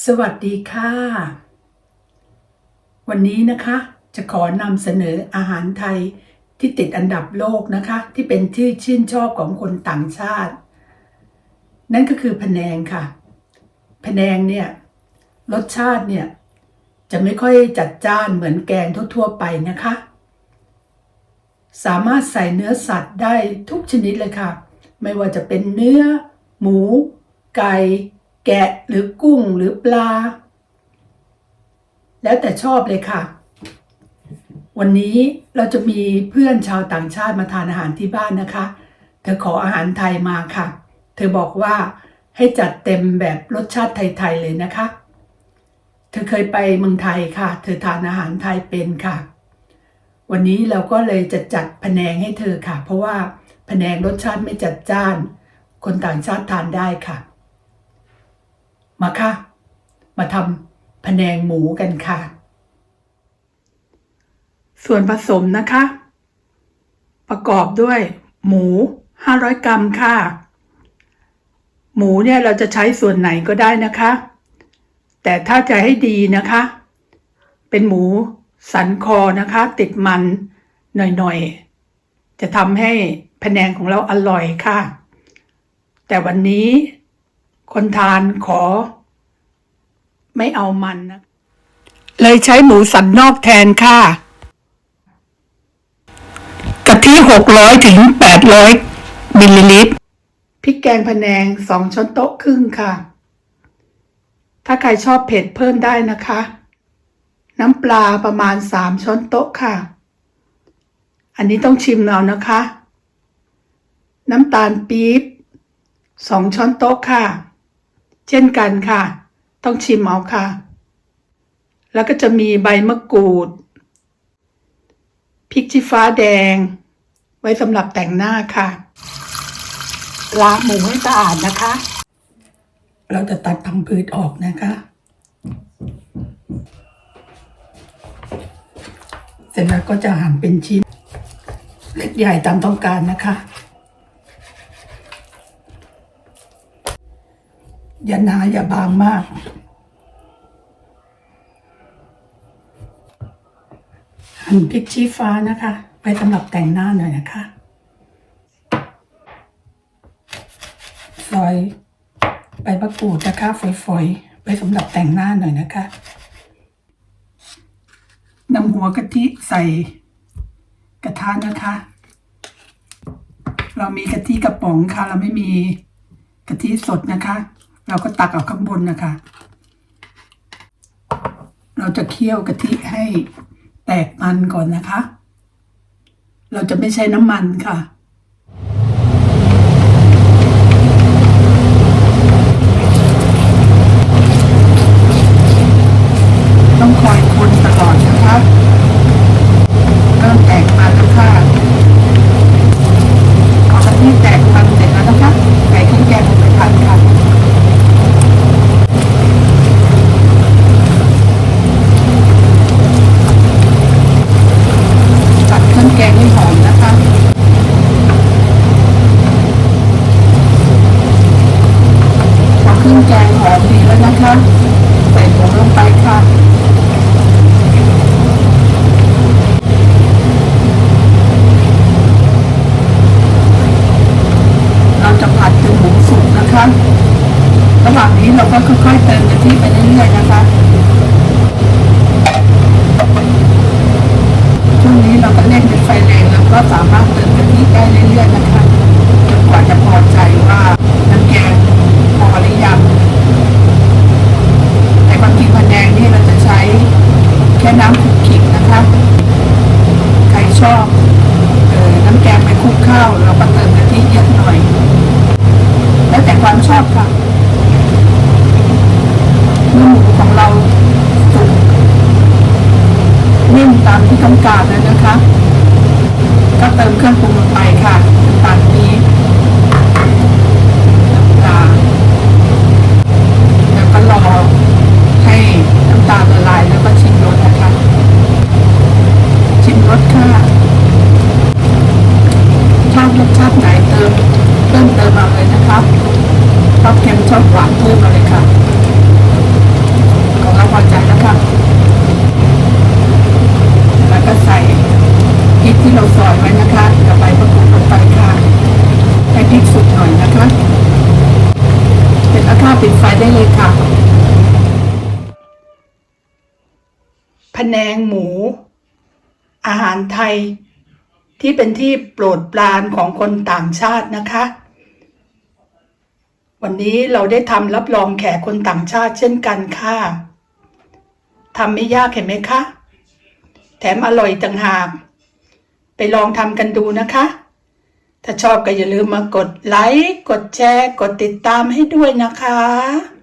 สวัสดีค่ะ วันนี้นะคะจะขอนำเสนออาหารไทยที่ติดอันดับโลกนะคะ ที่เป็นที่ชื่นชอบของคนต่างชาติ นั่นก็คือพะแนงค่ะพะแนงเนี่ยรสชาติเนี่ยจะไม่ค่อยจัดจ้านเหมือนแกงทั่วๆไปนะคะ สามารถใส่เนื้อสัตว์ได้ทุกชนิดเลยค่ะ ไม่ว่าจะเป็นเนื้อ หมู ไก่ แกะหรือกุ้งหรือปลา แล้วแต่ชอบเลยค่ะ วันนี้เราจะมีเพื่อนชาวต่างชาติมาทานอาหารที่บ้านนะคะ เธอขออาหารไทยมาค่ะ เธอบอกว่าให้จัดเต็มแบบรสชาติไทยๆเลยนะคะ เธอเคยไปเมืองไทยค่ะ เธอทานอาหารไทยเป็นค่ะ วันนี้เราก็เลยจะจัดพะแนงให้เธอค่ะ เพราะว่าพะแนงรสชาติไม่จัดจ้าน คนต่างชาติทานได้ค่ะ มาค่ะ มาทำพะแนงหมูกันค่ะ ส่วนผสมนะคะ ประกอบด้วย หมู 500 กรัมค่ะ หมูเนี่ยเราจะใช้ส่วนไหนก็ได้นะคะ แต่ถ้าจะให้ดีนะคะ เป็นหมูสันคอนะคะ ติดมันหน่อยๆ จะทำให้พะแนงของเราอร่อยค่ะ แต่วันนี้ คนทานขอ ไม่เอามันนะเลยใช้หมูสันนอกแทนค่ะ กะทิหกร้อยถึงแปดร้อยมิลลิลิตรพริกแกงพะแนงสองช้อนโต๊ะครึ่งค่ะ ถ้าใครชอบเผ็ดเพิ่มได้นะคะ น้ำปลาประมาณสามช้อนโต๊ะค่ะ อันนี้ต้องชิมเอานะคะ น้ำตาลปี๊บสองช้อนโต๊ะค่ะ เช่นกันค่ะ ต้องชิมเอาค่ะ แล้วก็จะมีใบมะกรูดพริกชี้ฟ้าแดง ไว้สำหรับแต่งหน้าค่ะล้างหมูให้สะอาดนะคะ เราจะตัดพังผืดออกนะคะ เสร็จแล้วก็จะหั่นเป็นชิ้น เล็กใหญ่ตามต้องการนะคะ อย่าหนาอย่าบางมาก หั่นพริกชี้ฟ้านะคะ ไปสำหรับแต่งหน้าหน่อยนะคะ ซอยใบมะกรูดนะคะฝอยๆ ไปสำหรับแต่งหน้าหน่อยนะคะนำหัวกะทิใส่กระทะนะคะ เรามีกะทิกระป๋องค่ะ เราไม่มีกะทิสดนะคะ เราก็ตักเอาข้างบนนะคะ เราจะเคี่ยวกะทิให้แตกมันก่อนนะคะ เราจะไม่ใช้น้ำมันค่ะ ต้องคอยคนตลอดนะคะเริ่มแตกมันแล้วค่ะพอกะทิแตกมันเสร็จแล้วนะคะใส่เครื่องแกงลงไปผัดค่ะ ผัดเครื่องแกงให้หอมนะคะ พอเครื่อง แกงหอมดีแล้วนะคะ ใส่หมูลงไปค่ะเราจะผัดจนหมูสุกนะคะระหว่างนี้เราก็ค่อยๆเติมกะทิไปเรื่อยๆนะคะ ช่วงนี้เราก็เล่นเป็นไฟแรงแล้วก็สามารถเติมกะทิได้เรื่อยๆนะคะจนกว่าจะพอใจว่าน้ำแกงพอหรือยังแต่ความจริงผัดแดงนี่เราจะใช้แค่น้ำคลุกคลิกนะคะ ใครชอบเออน้ำแกงไปคลุกข้าวเราก็เติมกะทิเยอะหน่อย แล้วแต่ความชอบค่ะเมื่อหมูของเราสุก นิ่มตามที่ต้องการแล้วนะคะ ก็เติมเครื่องปรุงลงไปค่ะน้ำตาลปี๊บน้ำปลาแล้วก็รอให้น้ำตาลละลายแล้วก็ชิมรสนะคะ ชิมรสค่ะชอบรสชาติไหนเติมเพิ่มเติมมาเลยนะคะชอบเค็มชอบหวานเพิ่มมาเลยค่ะ ใส่พริกที่เราซอยไว้นะคะกับใบมะกรูดลงไปค่ะ ให้พริกสุกหน่อยนะคะเสร็จแล้วค่ะ ปิดไฟได้เลยค่ะพนงหมู อาหารไทย ที่เป็นที่โปรดปรานของคนต่างชาตินะคะ วันนี้เราได้ทำรับรองแขกคนต่างชาติเช่นกันค่ะทำไม่ยากเห็นไหมคะ แถมอร่อยต่างหาก ไปลองทำกันดูนะคะ ถ้าชอบก็อย่าลืมมากดไลค์ กดแชร์ กดติดตามให้ด้วยนะคะ